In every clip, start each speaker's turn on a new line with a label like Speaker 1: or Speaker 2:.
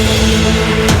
Speaker 1: We'll be right back.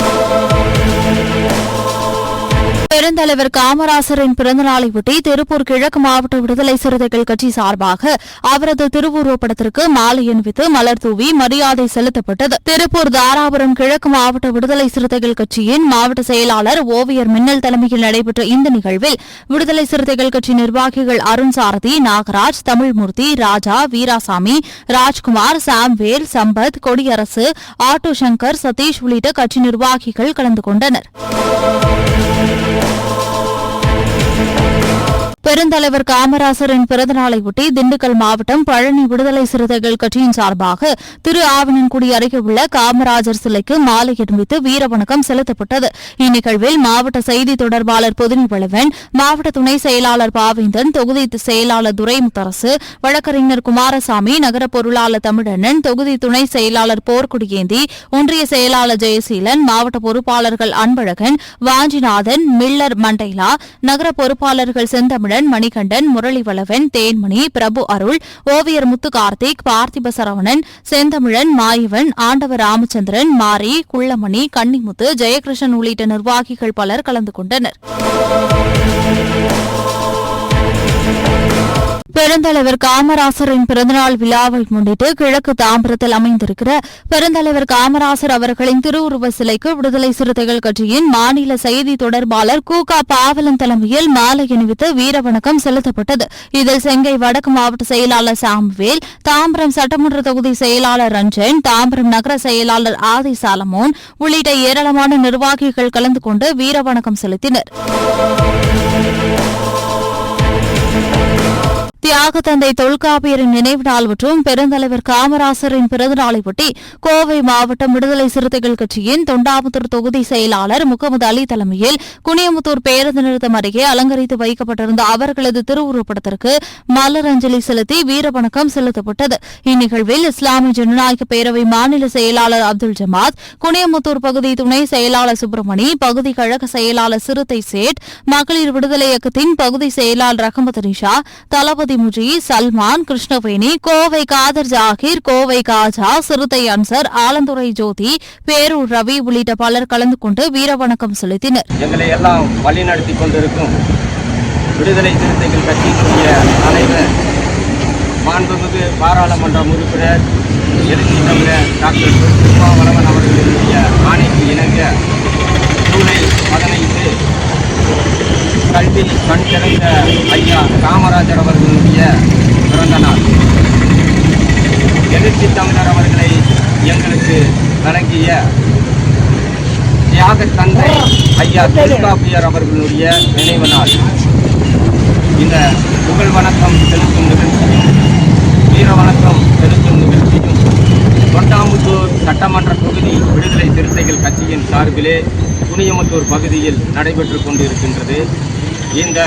Speaker 2: பெருந்தலைவர் காமராசரின் பிறந்தநாளையொட்டி திருப்பூர் கிழக்கு மாவட்ட விடுதலை சிறுத்தைகள் கட்சி சார்பாக அவரது திருவுருவப்படத்திற்கு மாலை அணிவித்து மலர் தூவி மரியாதை செலுத்தப்பட்டது. திருப்பூர் தாராபுரம் கிழக்கு மாவட்ட விடுதலை சிறுத்தைகள் கட்சியின் மாவட்ட செயலாளர் ஓவியர் மின்னல் தலைமையில் நடைபெற்ற இந்த நிகழ்வில் விடுதலை சிறுத்தைகள் கட்சி நிர்வாகிகள் அருண் சாரதி நாகராஜ் தமிழ்மூர்த்தி ராஜா வீராசாமி ராஜ்குமார் சாம்வேல் சம்பத் கொடியரசு ஆட்டோ சங்கர் சதீஷ் உள்ளிட்ட கட்சி நிர்வாகிகள் கலந்து கொண்டனர். பெருந்தலைவர் காமராசரின் பிறந்தநாளையொட்டி திண்டுக்கல் மாவட்டம் பழனி விடுதலை சிறுத்தைகள் கட்சியின் சார்பாக திரு ஆவணன்குடி அருகே உள்ள காமராஜர் சிலைக்கு மாலை அணிவித்து வீரவணக்கம் செலுத்தப்பட்டது. இந்நிகழ்வில் மாவட்ட செய்தி தொடர்பாளர் பொதினிவளவன் மாவட்ட துணை செயலாளர் பாவேந்தன் தொகுதி செயலாளர் துரைமுத்தரசு வழக்கறிஞர் குமாரசாமி நகர பொருளாளர் தமிழண்ணன் தொகுதி துணை செயலாளர் போர்க்குடியேந்தி ஒன்றிய செயலாளர் ஜெயசீலன் மாவட்ட பொறுப்பாளர்கள் அன்பழகன் வாஞ்சிநாதன் மில்லர் மண்டைலா நகர பொறுப்பாளர்கள் செந்தமிழன் மணிகண்டன் முரளிவளவன் தேன்மணி பிரபு அருள் ஓவியர் முத்து கார்த்திக் பார்த்திப சரவணன் செந்தமிழன் மாயவன் ஆண்டவ ராமச்சந்திரன் மாரி குள்ளமணி கன்னிமுத்து ஜெயகிருஷ்ணன் உள்ளிட்ட நிர்வாகிகள் பலர் கலந்து கொண்டனர். பெருந்தலைவர் காமராசரின் பிறந்தநாள் விழாவை முன்னிட்டு கிழக்கு தாம்பரத்தில் அமைந்திருக்கிற பெருந்தலைவர் காமராசர் அவர்களின் திருவுருவ சிலைக்கு விடுதலை சிறுத்தைகள் கட்சியின் மாநில செய்தி தொடர்பாளர் கூகா பாவலன் தலைமையில் மாலை அணிவித்து வீரவணக்கம் செலுத்தப்பட்டது. இதில் செங்கை வடக்கு மாவட்ட செயலாளர் சாம்வேல் தாம்பரம் சட்டமன்ற தொகுதி செயலாளர் ரஞ்சன் தாம்பரம் நகர செயலாளர் ஆதி சாலமோன் உள்ளிட்ட ஏராளமான நிர்வாகிகள் கலந்து கொண்டு வீரவணக்கம் செலுத்தினர். தியாக தந்தை தொல்காப்பியரின் நினைவு நாள் மற்றும் பெருந்தலைவர் காமராசரின் பிறந்தநாளையொட்டி கோவை மாவட்டம் விடுதலை சிறுத்தைகள் கட்சியின் தொண்டாமுத்தூர் தொகுதி செயலாளர் முகமது அலி தலைமையில் குனியமுத்தூர் பேருந்து நிறுத்தம் அருகே அலங்கரித்து வைக்கப்பட்டிருந்த அவர்களது திருவுருப்படத்திற்கு மலரஞ்சலி செலுத்தி வீரவணக்கம் செலுத்தப்பட்டது. இந்நிகழ்வில் இஸ்லாமிய ஜனநாயக பேரவை மாநில செயலாளர் அப்துல் ஜமாத் குனியமுத்தூர் பகுதி துணை செயலாளர் சுப்பிரமணி பகுதி கழக செயலாளர் சிறுத்தை சேட் மகளிர் விடுதலை இயக்கத்தின் பகுதி செயலாளர் ரஹமத் நிஷா தளபதி முஜி சல்மான் கிருஷ்ணவேணி கோவை காதர் ஜாகிர் கோவை காஜா சிறுத்தை அன்சர் ஆலந்துறை ஜோதி பேரூர் ரவி உள்ளிட்ட பலர் கலந்து கொண்டு வீரவணக்கம் செலுத்தினர்.
Speaker 3: எங்களை எல்லாம் வழிநடத்தி கொண்டிருக்கும் விடுதலை சிறுத்தைகள் கட்சியினுடைய தலைவர் மாண்புமிகு பாராளுமன்ற உறுப்பினர் எழுச்சி தமிழர் டாக்டர் திருமாவளவன் அவர்களுடைய ஆணைக்கு இணங்க ஜூலை பதினைந்து கல்வி கண் திறந்த ஐயா காமராஜர் அவர்களுடைய பிறந்த நாள். எழுச்சி தமிழர் அவர்களை எங்களுக்கு வழங்கிய தியாக தந்தை ஐயா தொல்காப்பியர் அவர்களுடைய நினைவு நாள். இந்த புகழ் வணக்கம் செலுத்தும் நிகழ்ச்சியும் வீர வணக்கம் செலுத்தும் நிகழ்ச்சியும் தொண்டாமுத்தூர் சட்டமன்ற தொகுதி விடுதலை சிறுத்தைகள் கட்சியின் சார்பிலே குனியமுத்தூர் பகுதியில் நடைபெற்று கொண்டிருக்கின்றது. இந்த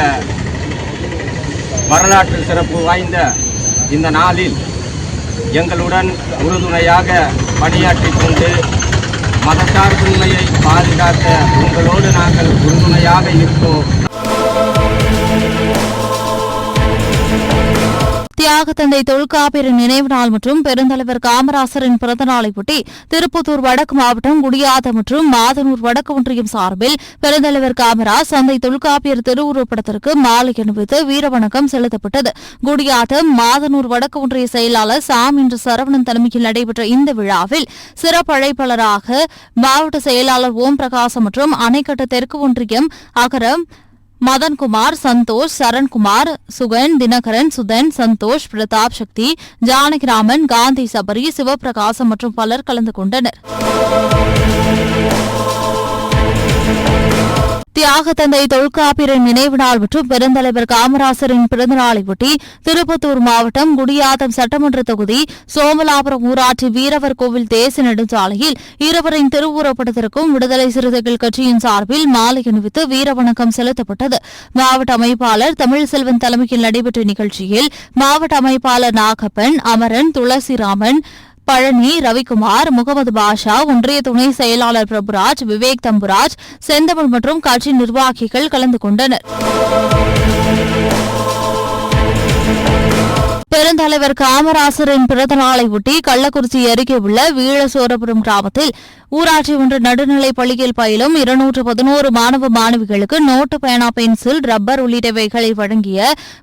Speaker 3: வரலாற்று சிறப்பு வாய்ந்த இந்த நாளில் எங்களுடன் உறுதுணையாக பணியாற்றிக் கொண்டு மதசார்பின்மையை பாதுகாக்க உங்களோடு நாங்கள் உறுதுணையாக இருப்போம்.
Speaker 2: முன்னதாக தந்தை தொல்காப்பியரின் நினைவு நாள் மற்றும் பெருந்தலைவர் காமராசரின் பிறந்த நாளையொட்டி திருப்பத்தூர் வடக்கு மாவட்டம் குடியாத்தம் மற்றும் மாதனூர் வடக்கு ஒன்றியம் சார்பில் பெருந்தலைவர் காமராஜ் தந்தை தொல்காப்பியர் திருவுருப்படத்திற்கு மாலை அணிவித்து வீரவணக்கம் செலுத்தப்பட்டது. குடியாத்தம் மாதனூர் வடக்கு ஒன்றிய செயலாளர் சாம் இன்று சரவணன் தலைமையில் நடைபெற்ற இந்த விழாவில் சிறப்பழைப்பாளராக மாவட்ட செயலாளர் ஓம் பிரகாசம் மற்றும் அணைக்கட்டு தெற்கு ஒன்றியம் அகரம் மதன்குமார் சந்தோஷ் சரண்குமார் சுகன் தினகரன் சுதன் சந்தோஷ் பிரதாப் சக்தி ஜானகிராமன் காந்தி சபரி சிவபிரகாசம் மற்றும் பலர் கலந்து கொண்டனர். தியாக தந்தை தொல்காப்பியரின் நினைவு நாள் மற்றும் பெருந்தலைவர் காமராசரின் பிறந்த நாளையொட்டி திருப்பத்தூர் மாவட்டம் குடியாத்தம் சட்டமன்ற தொகுதி சோமலாபுரம் ஊராட்சி வீரவர் கோவில் தேசிய நெடுஞ்சாலையில் இருவரின் திருவுருவப்படத்திற்கும் விடுதலை சிறுத்தைகள் கட்சியின் சார்பில் மாலை அணிவித்து வீரவணக்கம் செலுத்தப்பட்டது. மாவட்ட அமைப்பாளர் தமிழ்செல்வன் தலைமையில் நடைபெற்ற நிகழ்ச்சியில் மாவட்ட அமைப்பாளர் நாகப்பன் அமரன் துளசிராமன் பழனி ரவிக்குமார் முகமது பாஷா ஒன்றிய துணை செயலாளர் பிரபுராஜ் விவேக் தம்புராஜ் செந்தமிழ் மற்றும் கட்சி நிர்வாகிகள் கலந்து கொண்டனர். பெருந்தலைவர் காமராசரின் பிறந்த நாளையொட்டி கள்ளக்குறிச்சி அருகே உள்ள வீழசோரபுரம் கிராமத்தில் ஊராட்சி ஒன்று நடுநிலைப் பள்ளியில் பயிலும் இருநூற்று பதினோரு மாணவ மாணவிகளுக்கு நோட்டு பேனா பென்சில் ரப்பர் உள்ளிட்டவைகளை வழங்கிய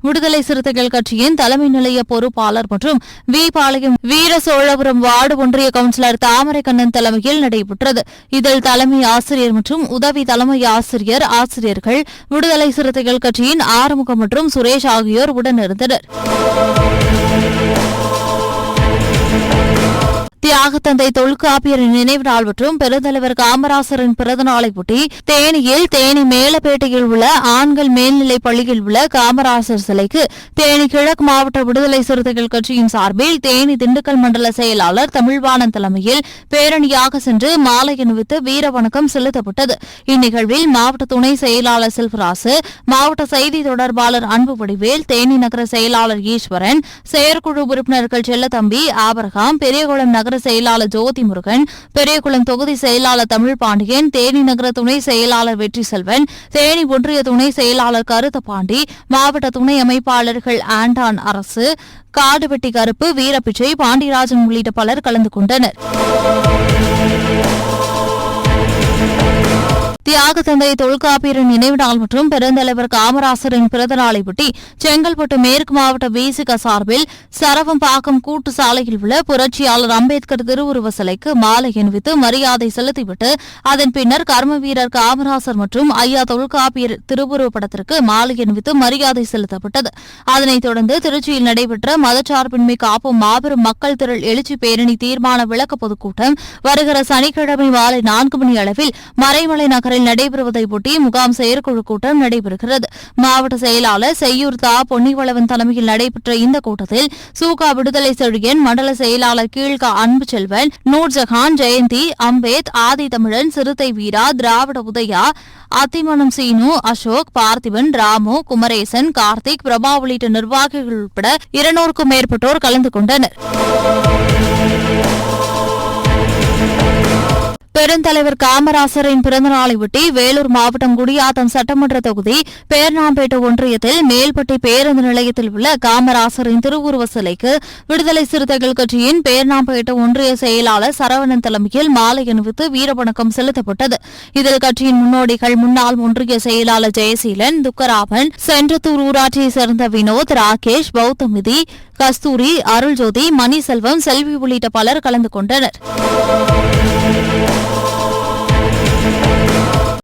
Speaker 2: விடுதலை சிறுத்தைகள் கட்சியின் தலைமை நிலைய பொறுப்பாளர் மற்றும் வி. பாளையம் வீர சோழபுரம் வார்டு ஒன்றிய கவுன்சிலர் தாமரைக்கண்ணன் தலைமையில் நடைபெற்றது. இதில் தலைமை ஆசிரியர் மற்றும் உதவி தலைமை ஆசிரியர் ஆசிரியர்கள் விடுதலை சிறுத்தைகள் கட்சியின் ஆறுமுகம் மற்றும் சுரேஷ் ஆகியோர் உடனிருந்தனர். தியாகத்தந்தை தொல்காப்பியரின் நினைவு நாள் மற்றும் பெருந்தலைவர் காமராசரின் பிறந்த நாளையொட்டி தேனியில் தேனி மேலப்பேட்டையில் உள்ள ஆண்கள் மேல்நிலைப் பள்ளியில் உள்ள காமராசர் சிலைக்கு தேனி கிழக்கு மாவட்ட விடுதலை சிறுத்தைகள் கட்சியின் சார்பில் தேனி திண்டுக்கல் மண்டல செயலாளர் தமிழ்வாணன் தலைமையில் பேரணியாக சென்று மாலை அணிவித்து வீரவணக்கம் செலுத்தப்பட்டது. இந்நிகழ்வில் மாவட்ட துணை செயலாளர் செல்வராசு மாவட்ட செய்தி தொடர்பாளர் அன்பு வடிவேல் தேனி நகர செயலாளர் ஈஸ்வரன் செயற்குழு உறுப்பினர்கள் செல்லத்தம்பி ஆபரகாம் பெரியகுளம் நகர செயலாளர் ஜோதி முருகன் பெரியகுளம் தொகுதி செயலாளர் தமிழ் பாண்டியன் தேனி நகர துணை செயலாளர் வெற்றி செல்வன் தேனி ஒன்றிய துணை செயலாளர் கருத்தபாண்டி மாவட்ட துணை அமைப்பாளர்கள் ஆண்டான் அரசு காடுவெட்டி கருப்பு வீரபிச்சை பாண்டியராஜன் உள்ளிட்ட பலர் கலந்து கொண்டனர். தியாக தந்தை தொல்காப்பியரின் நினைவு நாள் மற்றும் பெருந்தலைவர் காமராசரின் பிறந்த நாளையொட்டி செங்கல்பட்டு மேற்கு மாவட்ட விசிக சார்பில் சரவம்பாக்கம் கூட்டு சாலையில் உள்ள புரட்சியாளர் அம்பேத்கர் திருவுருவ சிலைக்கு மாலை அணிவித்து மரியாதை செலுத்திவிட்டு அதன் பின்னர் கர்ம வீரர் காமராசர் மற்றும் ஐயா தொல்காப்பியர் திருவுருவப் படத்திற்கு மாலை அணிவித்து மரியாதை செலுத்தப்பட்டது. அதனைத் தொடர்ந்து திருச்சியில் நடைபெற்ற மதச்சார்பின்மை காப்பு மாபெரும் மக்கள் திரள் எழுச்சி பேரணி தீர்மான விளக்க பொதுக்கூட்டம் வருகிற சனிக்கிழமை மாலை நான்கு மணி அளவில் மறைமலை நகரில் நடைபெறுவதை முகாம் செயற்குழு கூட்டம் நடைபெறுகிறது. மாவட்ட செயலாளர் செய்யூர் தா பொன்னிவளவன் தலைமையில் நடைபெற்ற இந்த கூட்டத்தில் சூகா விடுதலை செழியன் மண்டல செயலாளர் கீழ்கா அன்பு செல்வன் நூர்ஜஹான் ஜெயந்தி அம்பேத் ஆதி தமிழன் சிறுத்தை வீரா திராவிட உதயா அத்திமணம் சீனு அசோக் பார்த்திபன் ராமு குமரேசன் கார்த்திக் பிரபா உள்ளிட்ட நிர்வாகிகள் உட்பட இருநூறுக்கும் மேற்பட்டோர் கலந்து கொண்டனர். பெருந்தலைவர் காமராசரின் பிறந்தநாளையொட்டி வேலூர் மாவட்டம் குடியாத்தம் சட்டமன்ற தொகுதி பேர்ணாம்பேட்டை ஒன்றியத்தில் மேல்பட்டி பேருந்து நிலையத்தில் உள்ள காமராசரின் திருவுருவ சிலைக்கு விடுதலை சிறுத்தைகள் கட்சியின் பேர்ணாம்பேட்டை ஒன்றிய செயலாளர் சரவணன் தலைமையில் மாலை அணிவித்து வீரவணக்கம் செலுத்தப்பட்டது. இதில் கட்சியின் முன்னோடிகள் முன்னாள் ஒன்றிய செயலாளர் ஜெயசீலன் துக்கராமன் சென்றத்தூர் ஊராட்சியைச் சேர்ந்த வினோத் ராகேஷ் பௌத்தமிதி கஸ்தூரி அருள்ஜோதி மணிசெல்வம் செல்வி உள்ளிட்ட பலர் கலந்து கொண்டனர்.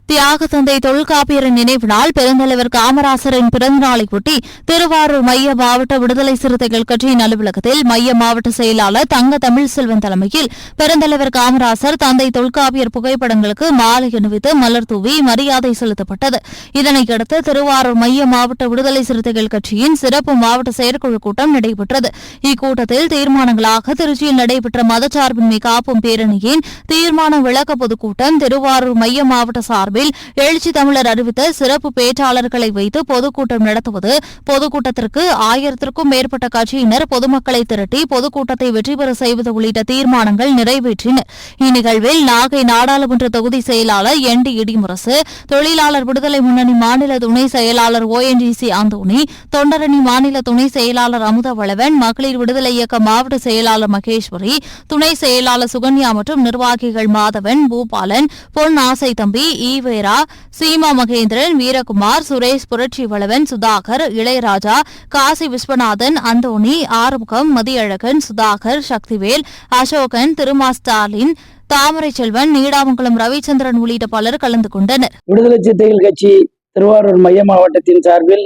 Speaker 2: தியாக தந்தை தொல்காப்பியரின் நினைவு நாள் பெருந்தலைவர் காமராசரின் பிறந்தநாளையொட்டி திருவாரூர் மைய மாவட்ட விடுதலை சிறுத்தைகள் கட்சியின் அலுவலகத்தில் மைய மாவட்ட செயலாளர் தங்க தமிழ் செல்வன் தலைமையில் பெருந்தலைவர் காமராசர் தந்தை தொல்காப்பியர் புகைப்படங்களுக்கு மாலை அணிவித்து மலர் தூவி மரியாதை செலுத்தப்பட்டது. இதனையடுத்து திருவாரூர் மைய மாவட்ட விடுதலை சிறுத்தைகள் கட்சியின் சிறப்பு மாவட்ட செயற்குழு கூட்டம் நடைபெற்றது. இக்கூட்டத்தில் தீர்மானங்களாக திருச்சியில் நடைபெற்ற மதச்சார்பின்மை காப்பும் பேரணியின் தீர்மான விளக்க பொதுக்கூட்டம் திருவாரூர் மைய மாவட்ட சார்பில் சார்பில் எழுச்சி தமிழர் அறிவித்த சிறப்பு பேச்சாளர்களை வைத்து பொதுக்கூட்டம் நடத்துவது பொதுக்கூட்டத்திற்கு ஆயிரத்திற்கும் மேற்பட்ட கட்சியினர் பொதுமக்களை திரட்டி பொதுக்கூட்டத்தை வெற்றி பெற செய்வது உள்ளிட்ட தீர்மானங்கள் நிறைவேற்றினர் இந்நிகழ்வில் நாகை நாடாளுமன்ற தொகுதி செயலாளர் என் டி இடிமுரசு தொழிலாளர் விடுதலை முன்னணி மாநில துணை செயலாளர் ஓஎன்ஜிசி அந்தோணி தொண்டரணி மாநில துணை செயலாளர் அமுதவளவன் மகளிர் விடுதலை இயக்க மாவட்ட செயலாளர் மகேஸ்வரி துணை செயலாளர் சுகன்யா மற்றும் நிர்வாகிகள் மாதவன் பூபாலன் பொன் ஆசை தம்பி ஈவ ஈவேரா சீமா மகேந்திரன் வீரகுமார் சுரேஷ் புரட்சி வளவன் சுதாகர் இளையராஜா காசி விஸ்வநாதன் அந்தோணி ஆறுமுகம் மதியழகன் சுதாகர் சக்திவேல் அசோகன் திருமா ஸ்டாலின் தாமரை செல்வன் நீடாமங்கலம் ரவிச்சந்திரன் உள்ளிட்ட பலர் கலந்து கொண்டனர்.
Speaker 4: விடுதலை சிறுத்தைகள் கட்சி திருவாரூர் மைய மாவட்டத்தின் சார்பில்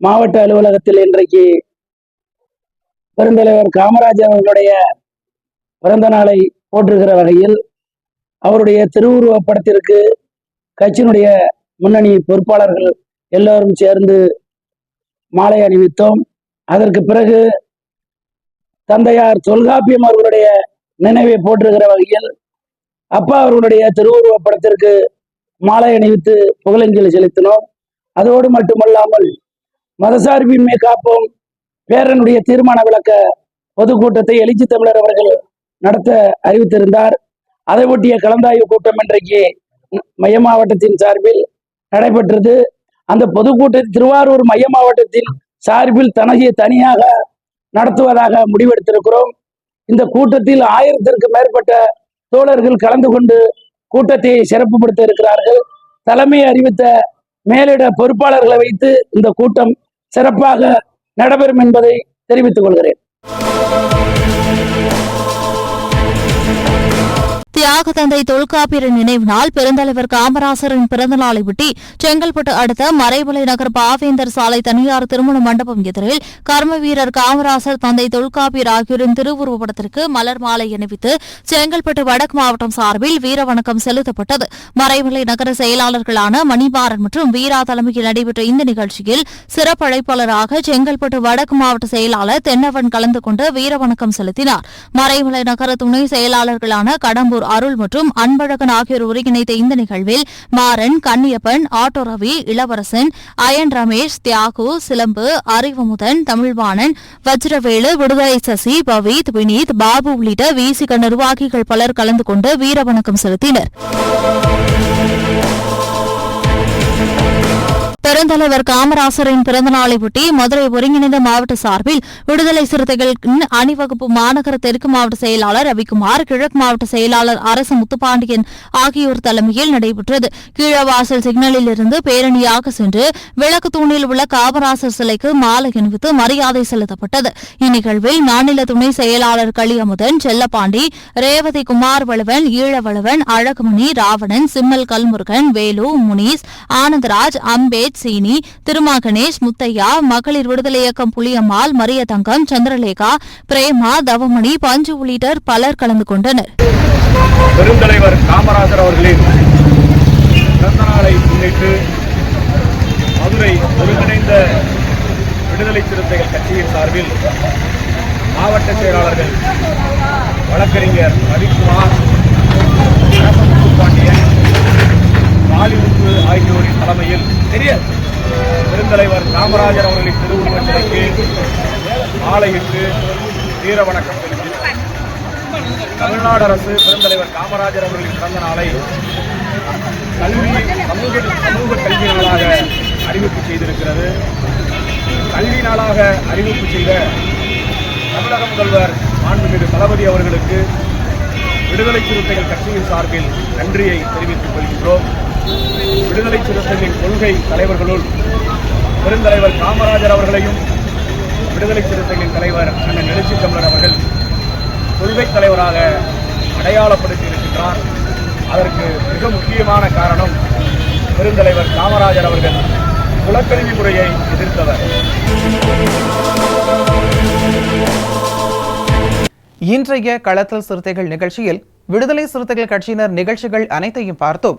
Speaker 4: மாவட்ட அலுவலகத்தில் இன்றைக்கு பெருந்தலைவர் காமராஜர் அவர்களுடைய பிறந்த நாளை போற்றுகிற வகையில் அவருடைய திருவுருவ படத்திற்கு கட்சியினுடைய முன்னணி பொறுப்பாளர்கள் எல்லோரும் சேர்ந்து மாலை அணிவித்தோம். அதற்கு பிறகு தந்தையார் தொல்காப்பியம் அவர்களுடைய நினைவை போற்றுகிற வகையில் அப்பா அவர்களுடைய திருவுருவ படத்திற்கு மாலை அணிவித்து புகழஞ்சலி செலுத்தினோம். அதோடு மட்டுமல்லாமல் மதசார்பின்மை காப்போம். பேரனுடைய தீர்மான விளக்க பொதுக்கூட்டத்தை எழுச்சி தமிழர் அவர்கள் நடத்த அறிவித்திருந்தார். அதை ஒட்டிய கலந்தாய்வு கூட்டம் இன்றைக்கு மைய மாவட்டத்தின் சார்பில் நடைபெற்றது. அந்த பொதுக்கூட்டத்தை திருவாரூர் மைய மாவட்டத்தின் சார்பில் தனது தனியாக நடத்துவதாக முடிவெடுத்திருக்கிறோம். இந்த கூட்டத்தில் ஆயிரத்திற்கு மேற்பட்ட தோழர்கள் கலந்து கொண்டு கூட்டத்தை சிறப்புப்படுத்த இருக்கிறார்கள். தலைமை அறிவித்த மேலிட பொறுப்பாளர்களை வைத்து இந்த கூட்டம் சிறப்பாக நடைபெறும் என்பதை தெரிவித்துக் கொள்கிறேன்.
Speaker 2: தியாக தந்தை தொல்காப்பியர் நினைவு நாள் பெருந்தலைவர் காமராசரின் பிறந்த நாளை ஒட்டி செங்கல்பட்டு அடுத்த மறைமலை நகர் பாவேந்தர் சாலை தனியார் திருமண மண்டபம் எதிரில் கர்ம வீரர் காமராசர் தந்தை தொல்காப்பியர் ஆகியோரின் திருவுருவப்படத்திற்கு மலர் மாலை அணிவித்து செங்கல்பட்டு வடக்கு மாவட்டம் சார்பில் வீரவணக்கம் செலுத்தப்பட்டது. மறைமலை நகர செயலாளர்களான மணிமாறன் மற்றும் வீரா தலைமையில் நடைபெற்ற இந்த நிகழ்ச்சியில் சிறப்பழைப்பாளராக செங்கல்பட்டு வடக்கு மாவட்ட செயலாளர் தென்னவன் கலந்து கொண்டு வீரவணக்கம் செலுத்தினார். மறைமலை நகர துணை செயலாளர்களான கடம்பூர் அருள் மற்றும் அன்பழகன் ஆகியோர் ஒருங்கிணைத்த இந்த நிகழ்வில் மாறன் கன்னியப்பன் ஆட்டோ ரவி இளவரசன் அயன் ரமேஷ் தியாகு சிலம்பு அறிவமுதன் தமிழ்வாணன் வஜ்ரவேலு விடுதலை சசி பவித் வினீத் பாபு உள்ளிட்ட வீசிக நிர்வாகிகள் பலர் கலந்து கொண்டு வீரவணக்கம் செலுத்தினர். பெருந்தலைவர் காமராசரின் பிறந்தநாளை ஒட்டி மதுரை ஒருங்கிணைந்த மாவட்ட சார்பில் விடுதலை சிறுத்தைகளின் அணிவகுப்பு மாநகர தெற்கு மாவட்ட செயலாளர் ரவிக்குமார் கிழக்கு மாவட்ட செயலாளர் அரசு முத்துப்பாண்டியன் ஆகியோர் தலைமையில் நடைபெற்றது. கீழவாசல் சிக்னலில் இருந்து பேரணியாக சென்று விளக்கு தூணில் உள்ள காமராசர் சிலைக்கு மாலை அணிவித்து மரியாதை செலுத்தப்பட்டது. இந்நிகழ்வில் மாநில துணை செயலாளர் களியமுதன் செல்லப்பாண்டி ரேவதி குமார் வளவன் ஈழவளவன் அழகுமணி ராவணன் சிம்மல் கல்முருகன் வேலு முனீஸ் ஆனந்தராஜ் அம்பேத் சீனி திருமா கணேஷ் முத்தையா மகளிர் விடுதலை இயக்கம் புளியம்மாள் மரியதங்கம் சந்திரலேகா பிரேமா தவமணி பஞ்சு உள்ளிட்ட பலர் கலந்து கொண்டனர்.
Speaker 1: பெருந்தலைவர் காமராஜர் அவர்களின் பிறந்த முன்னிட்டு மதுரை ஒருங்கிணைந்த விடுதலை சிறுத்தைகள் கட்சியின் சார்பில் மாவட்ட செயலாளர்கள் வழக்கறிஞர் ரவிக்குமார் பாண்டியன் மாலிமுத்து ஆகியோரின் தலைமையில் பெருந்தலைவர் காமராஜர் அவர்களின் திருவுருவச் சிலைக்கு மாலையிட்டு வீர வணக்கம் தமிழ்நாடு அரசு பெருந்தலைவர் காமராஜர் அவர்களின் பிறந்த நாளை கல்வி சமூக சமூக கல்வி நாளாக அறிவிப்பு செய்திருக்கிறது. கல்வி நாளாக அறிவிப்பு செய்த தமிழக முதல்வர் மாண்புமிகு தளபதி அவர்களுக்கு விடுதலை சிறுத்தைகள் கட்சியின் சார்பில் நன்றியை தெரிவித்துக் கொள்கின்றோம். விடுதலை சிறுத்தைகளின் கொள்கை தலைவர்களுள் பெருந்தலைவர் காமராஜர் அவர்களையும் விடுதலை சிறுத்தைகளின் தலைவர் அண்ணன் எழுச்சி தமிழர் அவர்கள் கொள்கை தலைவராக அடையாளப்படுத்தி இருக்கின்றார் அதற்கு மிக முக்கியமான காரணம் பெருந்தலைவர் காமராஜர் அவர்கள் குலக்கல்வி முறையை எதிர்த்தவர்.
Speaker 5: இன்றைய களத்தல் சிறுத்தைகள் நிகழ்ச்சியில் விடுதலை சிறுத்தைகள் கட்சியினர் நிகழ்ச்சிகள் அனைத்தையும் பார்த்தோம்.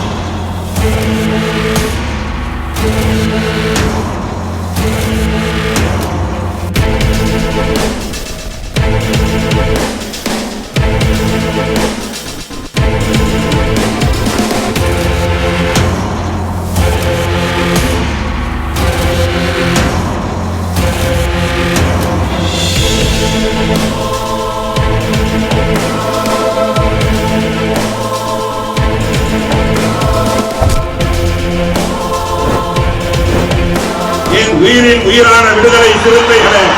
Speaker 6: சிறுத்தைகளே